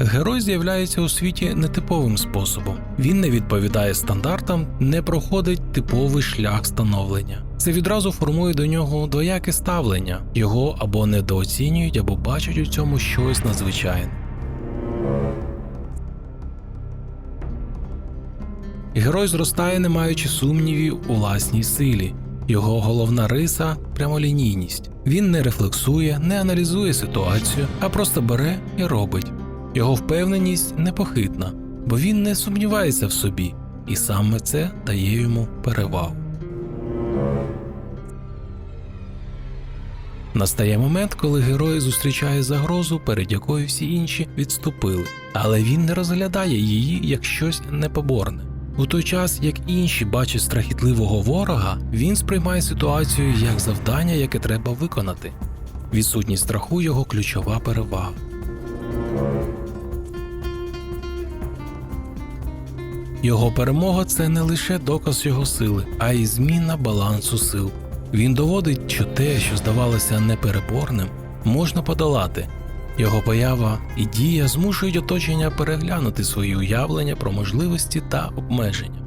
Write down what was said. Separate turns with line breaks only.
Герой з'являється у світі нетиповим способом. Він не відповідає стандартам, не проходить типовий шлях становлення. Це відразу формує до нього двояке ставлення. Його або недооцінюють, або бачать у цьому щось надзвичайне. Герой зростає, не маючи сумнівів у власній силі. Його головна риса прямолінійність. Він не рефлексує, не аналізує ситуацію, а просто бере і робить. Його впевненість непохитна, бо він не сумнівається в собі, і саме це дає йому перевагу. Настає момент, коли герой зустрічає загрозу, перед якою всі інші відступили, але він не розглядає її як щось непоборне. У той час, як інші бачать страхітливого ворога, він сприймає ситуацію як завдання, яке треба виконати. Відсутність страху його ключова перевага. Його перемога це не лише доказ його сили, а й зміна балансу сил. Він доводить, що те, що здавалося непереборним, можна подолати. Його поява і дія змушують оточення переглянути свої уявлення про можливості та обмеження.